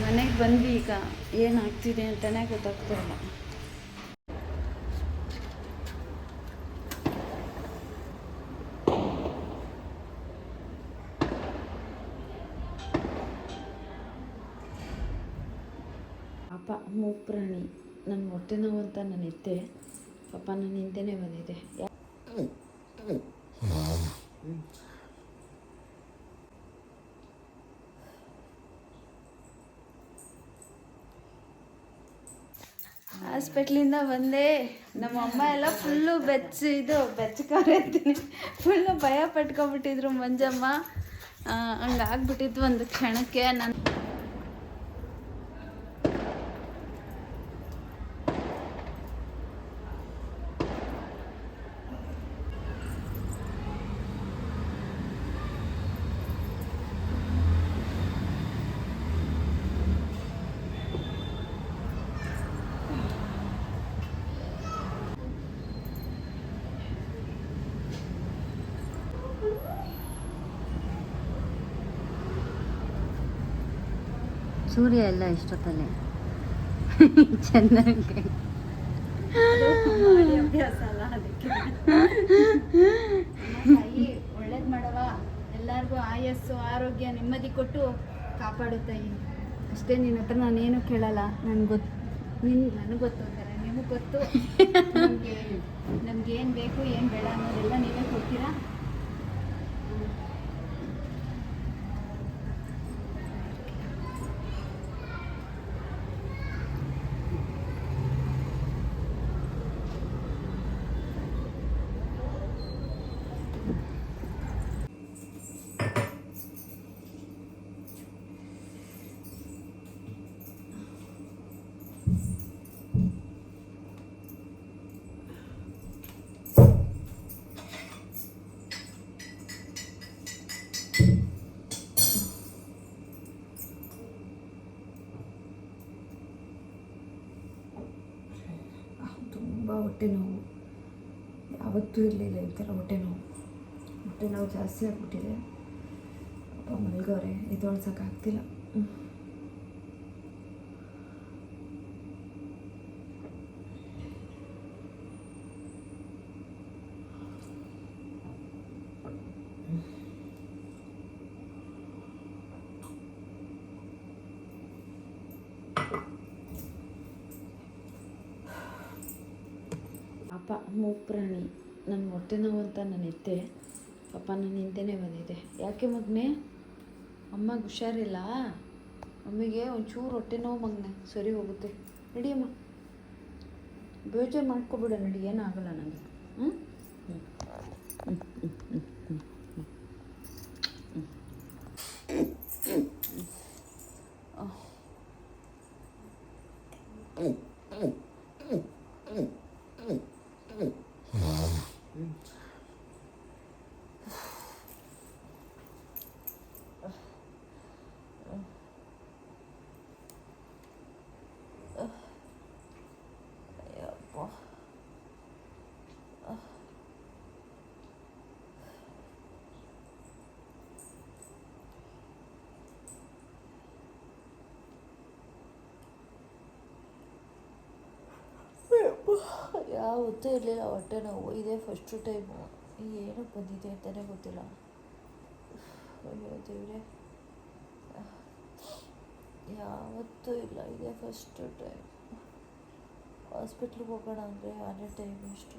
ಮನೆಗೆ ಬಂದ್ವಿ ಈಗ. ಏನಾಗ್ತಿದೆ ಅಂತಲೇ ಗೊತ್ತಾಗ್ತಾ ಇಲ್ಲ ಮೂಗ್ ಪ್ರಾಣಿ ನನ್ನ ಹೊಟ್ಟೆ ನೋವು ಅಂತ ನಾನು ಎತ್ತೆ ಪಾಪ ನನ್ನ ಹಿಂದೆನೇ ಬಂದಿದೆ ಹಾಸ್ಪಿಟ್ಲಿಂದ ಬಂದೆ. ನಮ್ಮ ಅಮ್ಮ ಎಲ್ಲ ಫುಲ್ಲು ಬೆಚ್ಚ, ಇದು ಬೆಚ್ಚಕವ್ರೆ ಅಂತೀನಿ. ಫುಲ್ಲು ಭಯ ಪಟ್ಕೊಬಿಟ್ಟಿದ್ರು ಮಂಜಮ್ಮ. ಹಂಗಾಗ್ಬಿಟ್ಟಿತ್ತು ಒಂದು ಕ್ಷಣಕ್ಕೆ. ನಾನು ಸೂರ್ಯ ಎಲ್ಲ ಇಷ್ಟೊತ್ತಲ್ಲಿ. ಚೆನ್ನಾಗಿ. ಅಲ್ಲ ಅದಕ್ಕೆ. ಒಳ್ಳೇದು ಮಾಡವ ಎಲ್ಲರಿಗೂ ಆಯಸ್ಸು, ಆರೋಗ್ಯ ನೆಮ್ಮದಿ ಕೊಟ್ಟು ಕಾಪಾಡು ಅಷ್ಟೇ ನಿನ್ನ ಹತ್ರ ನಾನೇನು ಕೇಳಲ್ಲ. ನನ್ಗೆ ಗೊತ್ತು ನಿನ್ ನನಗೆ ಗೊತ್ತು ಅಂತಾರೆ. ನಿಮಗೆ ಗೊತ್ತು. ನಮಗೆ, ನಮ್ಗೆ ಏನು ಬೇಕು, ಏನು ಬೇಡ ಅನ್ನೋದೆಲ್ಲ ನೀವೇ ಕೊಡ್ತೀರಾ? ಹೊಟ್ಟೆ ನೋವು. ಯಾವತ್ತೂ ಇರಲಿಲ್ಲ ಈ ಥರ ಹೊಟ್ಟೆ ನೋವು. ಹೊಟ್ಟೆ ನೋವು ಜಾಸ್ತಿ ಆಗಿಬಿಟ್ಟಿದೆ. ಪಾಪ ಮಲ್ಗವ್ರೆ ಎದ್ದೊಳ್ಸೋಕ್ಕಾಗ್ತಿಲ್ಲ ಪಾಪ ಮೂಪ್ರಾಣಿ ಪ್ರಾಣಿ ನನ್ನ ಹೊಟ್ಟೆ ನೋವು ಅಂತ ನಾನು ಎತ್ತೆ ಪಾಪ ನನ್ನ ಹಿಂದೆನೇ ಬಂದಿದೆ ಯಾಕೆ ಮಗ್ನೆ? ಅಮ್ಮಗೆ ಹುಷಾರಿಲ್ಲ. ಅಮ್ಮಿಗೆ ಒಂಚೂರು ಹೊಟ್ಟೆ ನೋವು ಮಗ್ನೆ. ಸರಿ ಹೋಗುತ್ತೆ. ನಡಿಯಮ್ಮ ಬೇಜಾರು ಮಾಡ್ಕೊಬಿಡ ನಡಿ, ಏನಾಗಲ್ಲ ನನಗೆ ಹ್ಞೂ ಯಾವತ್ತೂ ಇರಲಿಲ್ಲ, ಹೊಟ್ಟೆ ನೋವು. ಇದೇ ಫಸ್ಟು ಟೈಮು ಏನು ಬಂದಿದೆ ಅಂತಲೇ ಗೊತ್ತಿಲ್ಲ. ಅಯ್ಯೋ ದೇವ್ರೆ. ಯಾವತ್ತೂ ಇಲ್ಲ, ಇದೇ ಫಸ್ಟು ಟೈಮ್ ಹಾಸ್ಪಿಟ್ಲಿಗೆ ಹೋಗೋಣ ಅಂದರೆ ಅದೇ ಟೈಮ್ ಇಷ್ಟು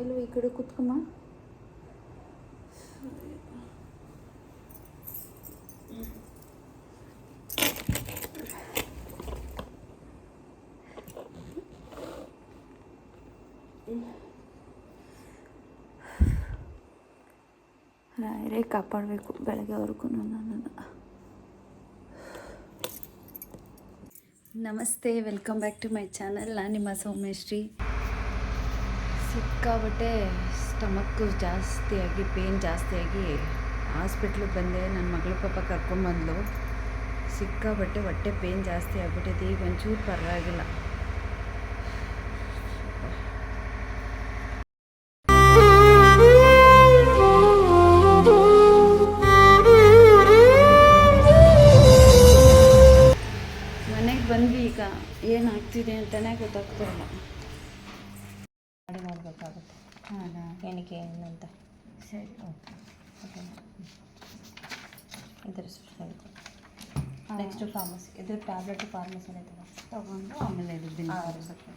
ಶೈಲು ಈ ಕಡೆ ಕುತ್ಕಮ್ಮ ರಾಯರೇ ಕಾಪಾಡಬೇಕು ಬೆಳಗ್ಗೆವರೆಗೂ ನನ್ನನ್ನು ನಮಸ್ತೆ welcome back to my channel ನಾನು ನಿಮ್ಮ ಸೌಮ್ಯಶ್ರೀ ಸಿಕ್ಕಾಬಟ್ಟೆ ಸ್ಟಮಕ್ಕು ಜಾಸ್ತಿಯಾಗಿ ಪೇನ್ ಜಾಸ್ತಿಯಾಗಿ ಹಾಸ್ಪಿಟ್ಲಿಗೆ ಬಂದೆ. ನನ್ನ ಮಗಳು ಪಾಪ ಕರ್ಕೊಂಬಂದ್ಲು ಸಿಕ್ಕಾಬಟ್ಟೆ ಹೊಟ್ಟೆ ಪೇನ್ ಜಾಸ್ತಿ ಆಗಿಬಿಟ್ಟಿದೆ. ಈಗ ಒಂಚೂರು ಪರವಾಗಿಲ್ಲ. ಮನೆಗೆ ಬಂದ್ವಿ ಈಗ. ಏನಾಗ್ತಿದೆ ಅಂತಲೇ ಗೊತ್ತಾಗ್ತಾ ಇಲ್ಲ ಮಾಡಿ ಮಾಡಬೇಕಾಗುತ್ತೆ ಹೌದಾ ಏನಕ್ಕೆ ಏನಂತ ಸರಿ ಇದ್ರ ನೆಕ್ಸ್ಟ್ ಫಾರ್ಮಸಿ ಇದ್ರ ಟ್ಯಾಬ್ಲೆಟ್ ಫಾರ್ಮಸಿ ಇದೆ ತಗೊಂಡು ಆಮೇಲೆ ಇದು ಬಿಲ್ ಇಂಜೆಕ್ಷನ್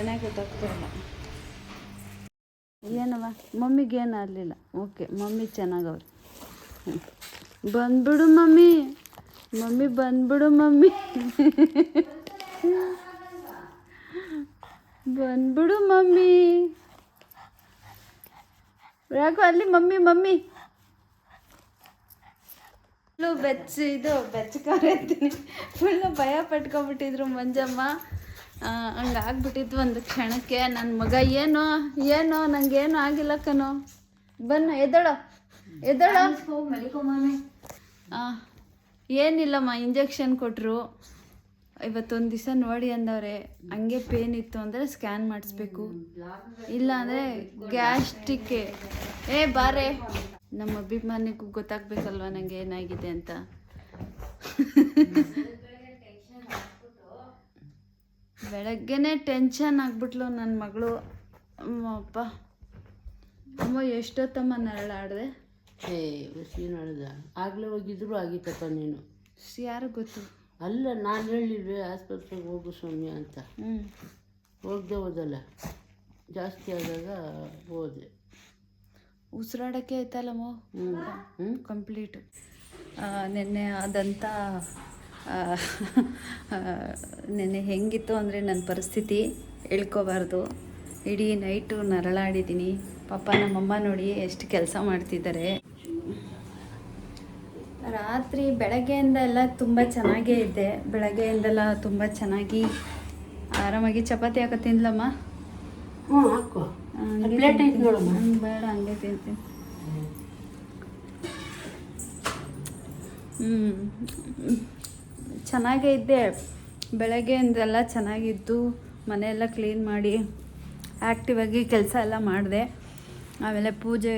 ಏನಾಗ್ತಿದೆ ಅಂತಲೇ ಗೊತ್ತಾಗ್ತಾ ಇಲ್ಲ ಏನವ ಮಮ್ಮಿಗೆ ಏನಾಗಲಿಲ್ಲ ಓಕೆ ಮಮ್ಮಿ ಚೆನ್ನಾಗವ್ರೆ. ಬಂದ್ಬಿಡು ಮಮ್ಮಿ. ಮಮ್ಮಿ, ಬಂದ್ಬಿಡು ಮಮ್ಮಿ. ಬಂದ್ಬಿಡು ಮಮ್ಮಿ. ಯಾಕೋ ಅಲ್ಲಿ ಮಮ್ಮಿ ಮಮ್ಮಿ. ಫುಲ್ಲು ಬೆಚ್ಚ ಇದು ಬೆಚ್ಚಕಾರ ಅಂತೀನಿ ಫುಲ್ಲು ಭಯ ಪಟ್ಕೊಂಬಿಟ್ಟಿದ್ರು ಮಂಜಮ್ಮ. ಹಂಗಾಗ್ಬಿಟ್ಟಿತ್ತು ಒಂದು ಕ್ಷಣಕ್ಕೆ. ನನ್ನ ಮಗ ಏನೋ ಏನೋ ನಂಗೇನು ಆಗಿಲ್ಲ ಕಣೋ. ಬನ್ನ ಎದ್ದಳೋ ಎದ್ದಳೋ. ಆ, ಏನಿಲ್ಲಮ್ಮ ಇಂಜೆಕ್ಷನ್ ಕೊಟ್ಟರು ಇವತ್ತೊಂದು ದಿವಸ ನೋಡಿ ಅಂದವ್ರೆ ಹಂಗೆ ಪೇನ್ ಇತ್ತು ಅಂದರೆ ಸ್ಕ್ಯಾನ್ ಮಾಡಿಸ್ಬೇಕು. ಇಲ್ಲ ಅಂದರೆ ಗ್ಯಾಸ್ಟಿಕ್ಕೆ ಏ ಬಾರೆ. ನಮ್ಮ ಅಭಿಮಾನಿಗೂ ಗೊತ್ತಾಗ್ಬೇಕಲ್ವ ನನಗೆ ಏನಾಗಿದೆ ಅಂತ. ಬೆಳಗ್ಗೆನೆ ಟೆನ್ಷನ್ ಆಗ್ಬಿಟ್ಲು ನನ್ನ ಮಗಳು. ಅಪ್ಪ. ಅಮ್ಮ ಎಷ್ಟೊತ್ತಮ್ಮ ನರಳಾಡಿದೆ? ಏ ಏನು ಹೇಳ್ದ ಆಗಲೇ ಹೋಗಿದ್ರು ಆಗಿತ್ತಪ್ಪ ನೀನು. ಯಾರು ಗೊತ್ತು? ಅಲ್ಲ ನಾನು ಹೇಳಿದ್ವಿ ಆಸ್ಪತ್ರೆಗೆ ಹೋಗು ಸ್ವಾಮಿ ಅಂತ. ಹ್ಞೂ ಹೋಗದೆ ಹೋದಲ್ಲ. ಜಾಸ್ತಿ ಆದಾಗ ಹೋದೆ. ಉಸಿರಾಡೋಕ್ಕೆ ಆಯ್ತಲ್ಲಮ್ಮ? ಹ್ಞೂ ಹ್ಞೂ ಕಂಪ್ಲೀಟ್ ನಿನ್ನೆ ಆದಂಥ ನೆನ್ನೆ ಹೆಂಗಿತ್ತು ಅಂದರೆ ನನ್ನ ಪರಿಸ್ಥಿತಿ ಹೇಳ್ಕೋಬಾರ್ದು. ಇಡೀ ನೈಟು ನರಳಾಡಿದ್ದೀನಿ. ಪಾಪ ನಮ್ಮಮ್ಮ ನೋಡಿ ಎಷ್ಟು ಕೆಲಸ ಮಾಡ್ತಿದ್ದಾರೆ. ರಾತ್ರಿ ಬೆಳಗ್ಗೆಯಿಂದ ಎಲ್ಲ ತುಂಬ ಚೆನ್ನಾಗೇ ಇದ್ದೆ ಬೆಳಗ್ಗೆಯಿಂದೆಲ್ಲ ತುಂಬ ಚೆನ್ನಾಗಿ ಆರಾಮಾಗಿ ಚಪಾತಿ ಹಾಕೋ ತಿನ್ಲಮ್ಮ ಬೇಡ ಹಂಗೆ ತಿಂತೀನಿ. ಹ್ಞೂ ಚೆನ್ನಾಗೇ ಇದ್ದೆ. ಬೆಳಗ್ಗೆಯಿಂದೆಲ್ಲ ಚೆನ್ನಾಗಿದ್ದು ಮನೆಯೆಲ್ಲ ಕ್ಲೀನ್ ಮಾಡಿ ಆ್ಯಕ್ಟಿವ್ ಆಗಿ ಕೆಲಸ ಎಲ್ಲ ಮಾಡಿದೆ. ಆಮೇಲೆ ಪೂಜೆ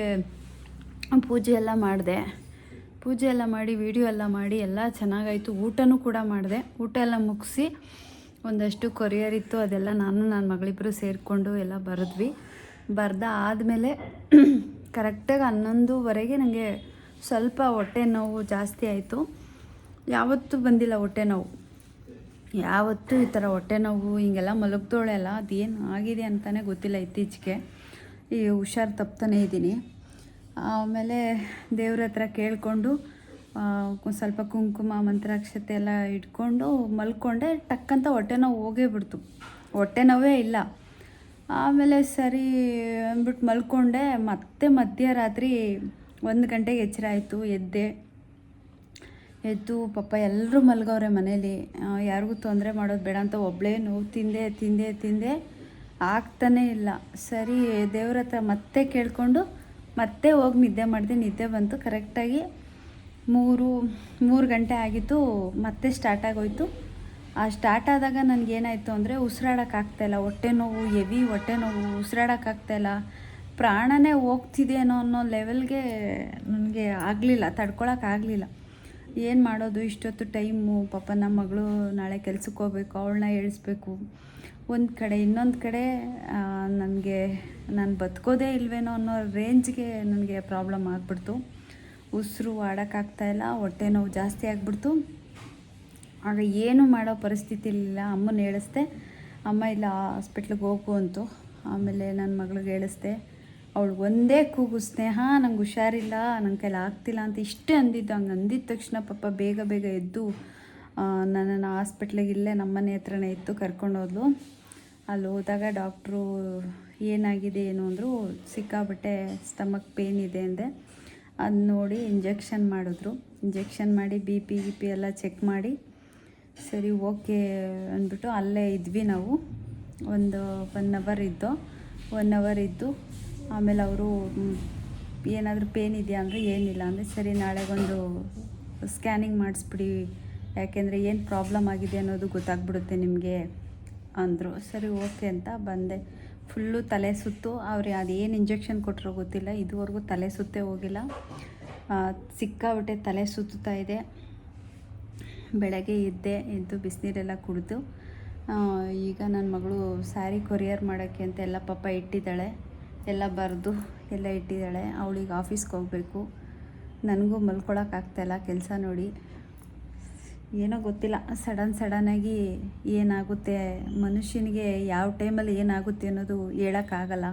ಪೂಜೆ ಎಲ್ಲ ಮಾಡಿದೆ. ಪೂಜೆ ಎಲ್ಲ ಮಾಡಿ ವಿಡಿಯೋ ಎಲ್ಲ ಮಾಡಿ, ಎಲ್ಲ ಚೆನ್ನಾಗಾಯಿತು. ಊಟನೂ ಕೂಡ ಮಾಡಿದೆ. ಊಟ ಎಲ್ಲ ಮುಗಿಸಿ ಒಂದಷ್ಟು ಕೊರಿಯರ್ ಇತ್ತು, ಅದೆಲ್ಲ ನಾನು ನನ್ನ ಮಗಳಿಬ್ಬರು ಸೇರಿಕೊಂಡು ಎಲ್ಲ ಬರೆದ್ವಿ. ಬರ್ದ ಆದಮೇಲೆ ಕರೆಕ್ಟಾಗಿ ಹನ್ನೊಂದುವರೆಗೆ ನನಗೆ ಸ್ವಲ್ಪ ಹೊಟ್ಟೆ ನೋವು ಜಾಸ್ತಿ ಆಯಿತು. ಯಾವತ್ತೂ ಬಂದಿಲ್ಲ ಹೊಟ್ಟೆ ನೋವು. ಯಾವತ್ತೂ ಈ ಥರ ಹೊಟ್ಟೆ ನೋವು, ಹಿಂಗೆಲ್ಲ ಮಲಗ್ದೋಳೆಲ್ಲ ಅದೇನು ಆಗಿದೆ ಅಂತಲೇ ಗೊತ್ತಿಲ್ಲ ಇತ್ತೀಚೆಗೆ. ಈ ಹುಷಾರು ತಪ್ತಾನೇ ಇದ್ದೀನಿ. ಆಮೇಲೆ ದೇವ್ರ ಹತ್ರ ಕೇಳಿಕೊಂಡು ಸ್ವಲ್ಪ ಕುಂಕುಮ, ಮಂತ್ರಾಕ್ಷತೆ ಎಲ್ಲ ಇಟ್ಕೊಂಡು ಮಲ್ಕೊಂಡೆ, ಟಕ್ಕಂತ ಹೊಟ್ಟೆ ನೋವು ಹೋಗೇ ಬಿಡ್ತು. ಹೊಟ್ಟೆ ನೋವೇ ಇಲ್ಲ. ಆಮೇಲೆ ಸರಿ ಅಂದ್ಬಿಟ್ಟು ಮಲ್ಕೊಂಡೆ, ಮತ್ತೆ ಮಧ್ಯರಾತ್ರಿ ಒಂದು ಗಂಟೆಗೆ ಎಚ್ಚರ ಆಯಿತು ಎದ್ದೆ. ಎದ್ದು ಪಾಪ ಎಲ್ಲರೂ ಮಲ್ಗವ್ರೆ ಮನೇಲಿ. ಯಾರಿಗೂ ತೊಂದರೆ ಮಾಡೋದು ಬೇಡ ಅಂತ ಒಬ್ಬಳೇ ನೋವು ತಿಂದೆ ತಿಂದೆ ತಿಂದೆ ಆಗ್ತಾನೇ ಇಲ್ಲ. ಸರಿ, ದೇವ್ರ ಹತ್ರ ಮತ್ತೆ ಕೇಳಿಕೊಂಡು ಮತ್ತೆ ಹೋಗಿ ನಿದ್ದೆ ಮಾಡಿದೆ. ನಿದ್ದೆ ಬಂತು ಕರೆಕ್ಟಾಗಿ ಮೂರು ಮೂರು ಗಂಟೆ ಆಗಿತ್ತು ಮತ್ತೆ ಸ್ಟಾರ್ಟ್ ಆಗೋಯ್ತು. ಆ ಸ್ಟಾರ್ಟ್ ಆದಾಗ ನನಗೇನಾಯಿತು ಅಂದರೆ ಉಸಿರಾಡೋಕ್ಕಾಗ್ತಾಯಿಲ್ಲ ಹೊಟ್ಟೆ ನೋವು ಎವಿ ಹೊಟ್ಟೆ ನೋವು ಉಸಿರಾಡೋಕ್ಕಾಗ್ತಾಯಿಲ್ಲ ಪ್ರಾಣನೇ ಹೋಗ್ತಿದೇನೋ ಅನ್ನೋ ಲೆವೆಲ್ಗೆ ನನಗೆ ಆಗಲಿಲ್ಲ ತಡ್ಕೊಳಕ್ಕಾಗಲಿಲ್ಲ ಏನು ಮಾಡೋದು? ಇಷ್ಟೊತ್ತು ಟೈಮು ಪಾಪ ನಮ್ಮ ಮಗಳು ನಾಳೆ ಕೆಲ್ಸಕ್ಕೆ ಹೋಗ್ಬೇಕು, ಅವಳನ್ನ ಹೇಳಿಸ್ಬೇಕು ಒಂದು ಕಡೆ, ಇನ್ನೊಂದು ಕಡೆ ನನಗೆ, ನಾನು ಬದುಕೋದೇ ಇಲ್ವೇನೋ ಅನ್ನೋ ರೇಂಜ್ಗೆ ನನಗೆ ಪ್ರಾಬ್ಲಮ್ ಆಗಿಬಿಡ್ತು. ಉಸಿರು ಆಡೋಕ್ಕಾಗ್ತಾಯಿಲ್ಲ ಹೊಟ್ಟೆ ನೋವು ಜಾಸ್ತಿ ಆಗಿಬಿಡ್ತು. ಆಗ ಏನು ಮಾಡೋ ಪರಿಸ್ಥಿತಿ ಇಲ್ಲ ಅಮ್ಮನ ಹೇಳಿಸ್ದೆ ಅಮ್ಮ, ಇಲ್ಲ ಹಾಸ್ಪಿಟ್ಲಿಗೆ ಹೋಗು ಅಂತು. ಆಮೇಲೆ ನನ್ನ ಮಗಳಿಗೆ ಹೇಳಿಸ್ದೆ ಅವಳು ಒಂದೇ ಕೂಗು, ಸ್ನೇಹ, ನಂಗೆ ಹುಷಾರಿಲ್ಲ ನನ್ನ ಕೈಲಿ ಆಗ್ತಿಲ್ಲ ಅಂತ ಇಷ್ಟೇ ಅಂದಿದ್ದು. ಹಂಗೆ ಅಂದಿದ್ದ ತಕ್ಷಣ ಪಾಪ ಬೇಗ ಬೇಗ ಎದ್ದು ನನ್ನನ್ನು ಹಾಸ್ಪಿಟ್ಲಿಗೆ ಇಲ್ಲೇ ನಮ್ಮನೆ ಹತ್ರನೇ ಇತ್ತು ಕರ್ಕೊಂಡು ಹೋದ್ಲು. ಅಲ್ಲಿ ಹೋದಾಗ ಡಾಕ್ಟ್ರು, ಏನಾಗಿದೆ, ಏನು? ಅಂದರು ಸಿಕ್ಕಾಬಟ್ಟೆ ಸ್ಟಮಕ್ ಪೇನ್ ಇದೆ ಅಂದೆ. ಅದು ನೋಡಿ ಇಂಜೆಕ್ಷನ್ ಮಾಡಿದ್ರು. ಇಂಜೆಕ್ಷನ್ ಮಾಡಿ ಬಿ ಪಿ ಗಿ ಪಿ ಎಲ್ಲ ಚೆಕ್ ಮಾಡಿ, ಸರಿ, ಓಕೆ ಅಂದ್ಬಿಟ್ಟು ಅಲ್ಲೇ ಇದ್ವಿ ನಾವು. ಒಂದು ಒನ್ ಅವರ್ ಇದ್ದು, ಒನ್ ಅವರ್ ಇದ್ದು ಆಮೇಲೆ ಅವರು ಏನಾದರೂ ಪೇನ್ ಇದೆಯಾ? ಅಂದರೆ, ಏನಿಲ್ಲ. ಅಂದರೆ, ಸರಿ, ನಾಳೆಗೊಂದು ಸ್ಕ್ಯಾನಿಂಗ್ ಮಾಡಿಸ್ಬಿಡಿ. ಯಾಕೆಂದರೆ, ಏನು ಪ್ರಾಬ್ಲಮ್ ಆಗಿದೆ ಅನ್ನೋದು ಗೊತ್ತಾಗ್ಬಿಡುತ್ತೆ ನಿಮಗೆ. ಅಂದರು. ಸರಿ, ಓಕೆ ಅಂತ ಬಂದೆ. ಫುಲ್ಲು ತಲೆ ಸುತ್ತು. ಅವ್ರು ಅದೇನು ಇಂಜೆಕ್ಷನ್ ಕೊಟ್ಟರೋ ಗೊತ್ತಿಲ್ಲ. ಇದುವರೆಗೂ ತಲೆ ಸುತ್ತೇ ಹೋಗಿಲ್ಲ. ಸಿಕ್ಕಾಬಿಟ್ಟೆ ತಲೆ ಸುತ್ತುತ್ತಾ ಇದೆ. ಬೆಳಗ್ಗೆ ಇದ್ದೆ ಎದ್ದು ಬಿಸಿನೀರೆಲ್ಲ ಕುಡಿದು ಈಗ ನನ್ನ ಮಗಳು ಸ್ಯಾರಿ ಕೊರಿಯರ್ ಮಾಡೋಕ್ಕೆ ಅಂತ ಎಲ್ಲ ಪಾಪ ಇಟ್ಟಿದ್ದಾಳೆ. ಎಲ್ಲ ಬರೆದು ಎಲ್ಲ ಇಟ್ಟಿದ್ದಾಳೆ. ಅವಳಿಗೆ ಆಫೀಸ್ಗೆ ಹೋಗಬೇಕು. ನನಗೂ ಮಲ್ಕೊಳಕ್ಕಾಗ್ತಾಯಿಲ್ಲ ಕೆಲಸ ನೋಡಿ. ಏನೋ ಗೊತ್ತಿಲ್ಲ. ಸಡನ್ ಸಡನ್ನಾಗಿ ಏನಾಗುತ್ತೆ, ಮನುಷ್ಯನಿಗೆ ಯಾವ ಟೈಮಲ್ಲಿ ಏನಾಗುತ್ತೆ ಅನ್ನೋದು ಹೇಳೋಕ್ಕಾಗಲ್ಲ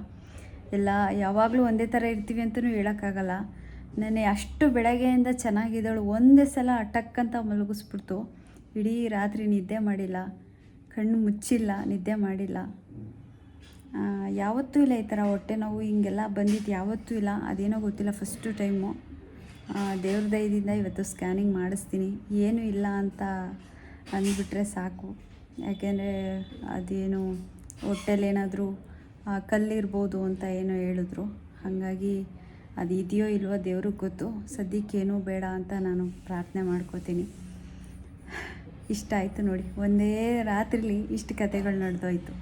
ಎಲ್ಲ ಯಾವಾಗಲೂ ಒಂದೇ ಥರ ಇರ್ತೀವಿ ಅಂತಲೂ ಹೇಳೋಕ್ಕಾಗಲ್ಲ ನಾನೇ ಅಷ್ಟು ಬೆಳಗ್ಗೆಯಿಂದ ಚೆನ್ನಾಗಿದ್ದಳು. ಒಂದೇ ಸಲ ಟಕ್ಕಂತ ಮಲಗಿಸ್ಬಿಡ್ತು. ಇಡೀ ರಾತ್ರಿ ನಿದ್ದೆ ಮಾಡಿಲ್ಲ. ಕಣ್ಣು ಮುಚ್ಚಿಲ್ಲ, ನಿದ್ದೆ ಮಾಡಿಲ್ಲ. ಯಾವತ್ತೂ ಇಲ್ಲ ಈ ಥರ ಹೊಟ್ಟೆ ನೋವು, ಹಿಂಗೆಲ್ಲ ಬಂದಿದ್ದು ಯಾವತ್ತೂ ಇಲ್ಲ. ಅದೇನೋ ಗೊತ್ತಿಲ್ಲ ಫಸ್ಟು ಟೈಮು ದೇವ್ರ ದಯದಿಂದ ಇವತ್ತು ಸ್ಕ್ಯಾನಿಂಗ್ ಮಾಡಿಸ್ತೀನಿ. ಏನೂ ಇಲ್ಲ ಅಂತ ಅಂದ್ಬಿಟ್ರೆ ಸಾಕು. ಯಾಕೆಂದರೆ ಅದೇನು ಹೊಟ್ಟೆಲೇನಾದರೂ ಕಲ್ಲಿರ್ಬೋದು ಅಂತ ಏನೋ ಹೇಳಿದ್ರು. ಹಾಗಾಗಿ ಅದು ಇದೆಯೋ ಇಲ್ವೋ ದೇವ್ರಿಗೆ ಗೊತ್ತು. ಸದ್ಯಕ್ಕೇನೂ ಬೇಡ ಅಂತ ನಾನು ಪ್ರಾರ್ಥನೆ ಮಾಡ್ಕೋತೀನಿ. ಇಷ್ಟ ಆಯಿತು ನೋಡಿ. ಒಂದೇ ರಾತ್ರಿಲಿ ಇಷ್ಟು ಕತೆಗಳು ನಡೆದೋಯ್ತು.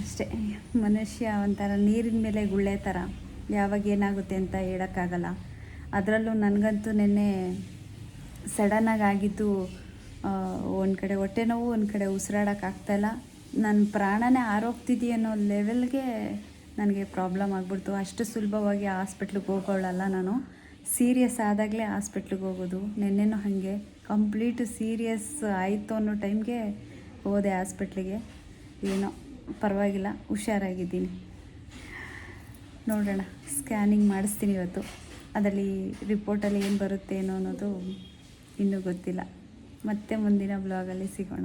ಅಷ್ಟೇ. ಮನುಷ್ಯ ಒಂಥರ ನೀರಿನ ಮೇಲೆ ಗುಳ್ಳೆ ಥರ. ಯಾವಾಗ ಏನಾಗುತ್ತೆ ಅಂತ ಹೇಳೋಕ್ಕಾಗಲ್ಲ. ಅದರಲ್ಲೂ ನನಗಂತೂ ನಿನ್ನೆ ಸಡನ್ನಾಗಿ ಆಗಿದ್ದು ಒಂದು ಕಡೆ ಹೊಟ್ಟೆ ನೋವು, ಒಂದು ಕಡೆ ಉಸಿರಾಡೋಕ್ಕಾಗ್ತಾಯಿಲ್ಲ ನನ್ನ ಪ್ರಾಣನೇ ಆರೋಗ್ತಿದೆಯೋ ಅನ್ನೋ ಲೆವೆಲ್ಗೆ ನನಗೆ ಪ್ರಾಬ್ಲಮ್ ಆಗ್ಬಿಡ್ತು. ಅಷ್ಟು ಸುಲಭವಾಗಿ ಹಾಸ್ಪಿಟ್ಲಿಗೆ ಹೋಗೋಳಲ್ಲ ನಾನು. ಸೀರಿಯಸ್ ಆದಾಗಲೇ ಹಾಸ್ಪಿಟ್ಲಿಗೆ ಹೋಗೋದು. ನಿನ್ನೆನೂ ಹಾಗೆ. ಕಂಪ್ಲೀಟ್ ಸೀರಿಯಸ್ ಆಯಿತು ಅನ್ನೋ ಟೈಮ್ಗೆ ಹೋದೆ ಹಾಸ್ಪಿಟ್ಲಿಗೆ. ಏನೋ. ಪರವಾಗಿಲ್ಲ, ಹುಷಾರಾಗಿದ್ದೀನಿ. ನೋಡೋಣ, ಸ್ಕ್ಯಾನಿಂಗ್ ಮಾಡಿಸ್ತೀನಿ ಇವತ್ತು. ಅದರಲ್ಲಿ ರಿಪೋರ್ಟಲ್ಲಿ ಏನು ಬರುತ್ತೆ ಏನೋ ಅನ್ನೋದು ಇನ್ನೂ ಗೊತ್ತಿಲ್ಲ. ಮತ್ತೆ ಮುಂದಿನ ಬ್ಲಾಗಲ್ಲಿ ಸಿಗೋಣ.